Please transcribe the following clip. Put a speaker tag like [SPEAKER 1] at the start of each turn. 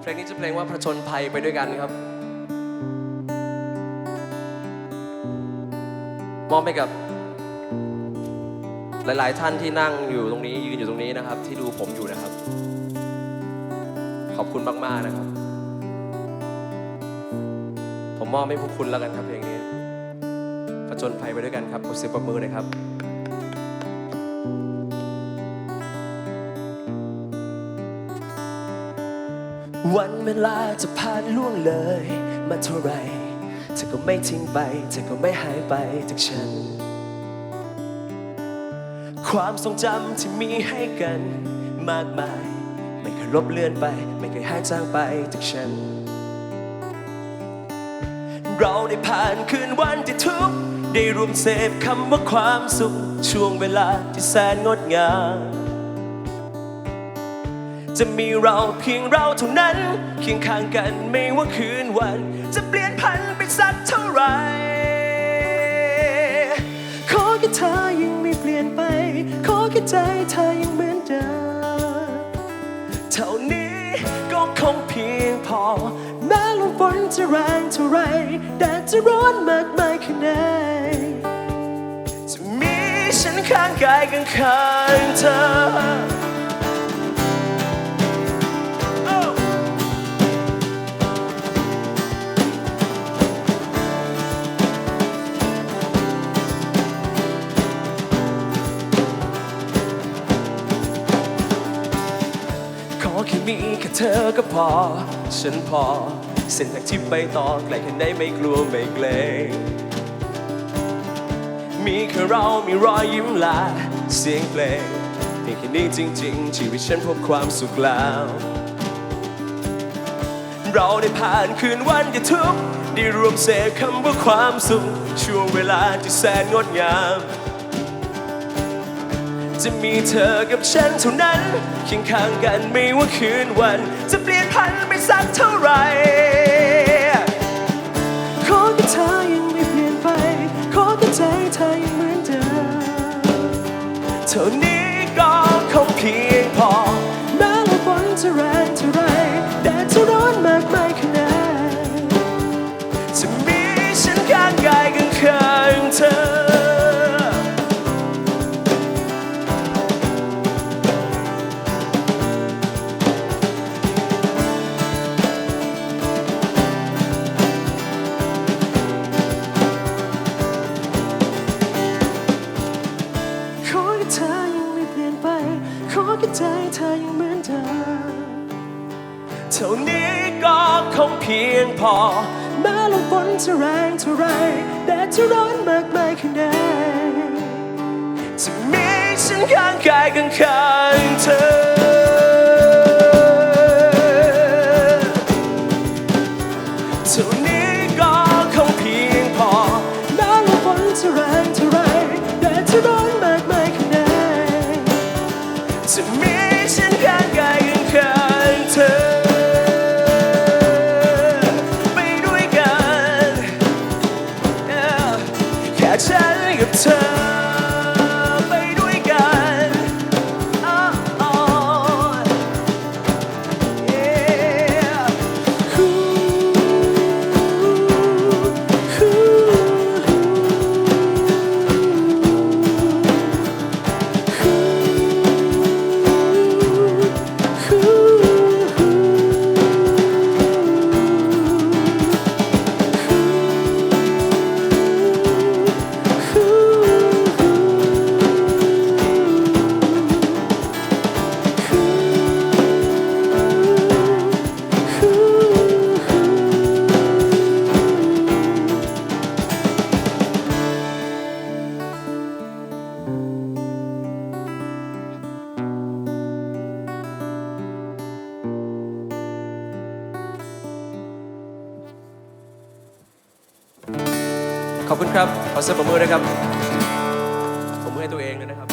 [SPEAKER 1] เพลงนี้จะเพลงว่าผจญภัยไปด้วยกันครับ มอบให้กับ หลาย ๆ ท่านที่นั่งอยู่ตรงนี้ยืนอยู่ตรงนี้นะครับ ที่ดูผมอยู่นะครับ ขอบคุณมาก ๆ นะครับ ผมมอบให้พวกคุณแล้วกันครับเพลงนี้ผจญภัยไปด้วยกันครับขอเสียงปรบมือหน่อยครับ
[SPEAKER 2] วันเวลาจะผ่านล่วงเลยมาเท่าไรเธอก็ไม่ทิ้งไป เธอก็ไม่หายไปจากฉัน ความทรงจำที่มีให้กันมากมาย ไม่เคยลบเลือนไป ไม่เคยหายจางไปจากฉัน เราได้ผ่านคืนวันที่ทุก ได้รวมเสพคำว่าความสุข ช่วงเวลาที่แสนงดงาม จะมีเราเพียงเราเท่านั้น เคียงข้างกันไม่ว่าคืนวัน จะเปลี่ยนพันไปสักเท่าไหรขอแค่เธอยังไม่เปลี่ยนไป ขอแค่ใจเธอยังเหมือนเดิมเท่านี้ก็คงเพียงพอ แม้ลมฝนจะแรงเท่าไรแดดจะร้อนมากมายแค่ไหนจะมีฉันข้างกายกันข้างเธอ ค่เธอก็พอ ฉันพอ เส้นทางที่ไปต่อไกลแค่ไหนไม่กลัวไม่เกรงมีแค่เรามีรอยยิ้มและเสียงเพลงเพียงแค่นี้จริง ๆ ชีวิตฉันพบความสุขแล้ว เราได้ผ่านคืนวันที่ทุกได้รวมเสพคำว่าความสุข ช่วงเวลาที่แสนงดงาม จะมีเธอกับฉันเท่านั้นเคียงข้างกันไม่ว่าคืนวัน จะเปลี่ยนพันไปสักเท่าไหร่ขอแค่เธอยังไม่เปลี่ยนไป ขอแค่ใจเธอยังเหมือนเดิมเท่านี้ ขอแค่ใจเธอยังเหมือนเดิมเท่านี้ก็คงเพียงพอแม้ลมฝนจะแรงเท่าไรแดดจะร้อนมากมายแค่ไหนจะมีฉันข้างกายกันข้างเธอ
[SPEAKER 1] ขอบคุณครับ ขอเสียงปรบมือด้วยครับ ผมมือให้ตัวเองด้วยนะครับ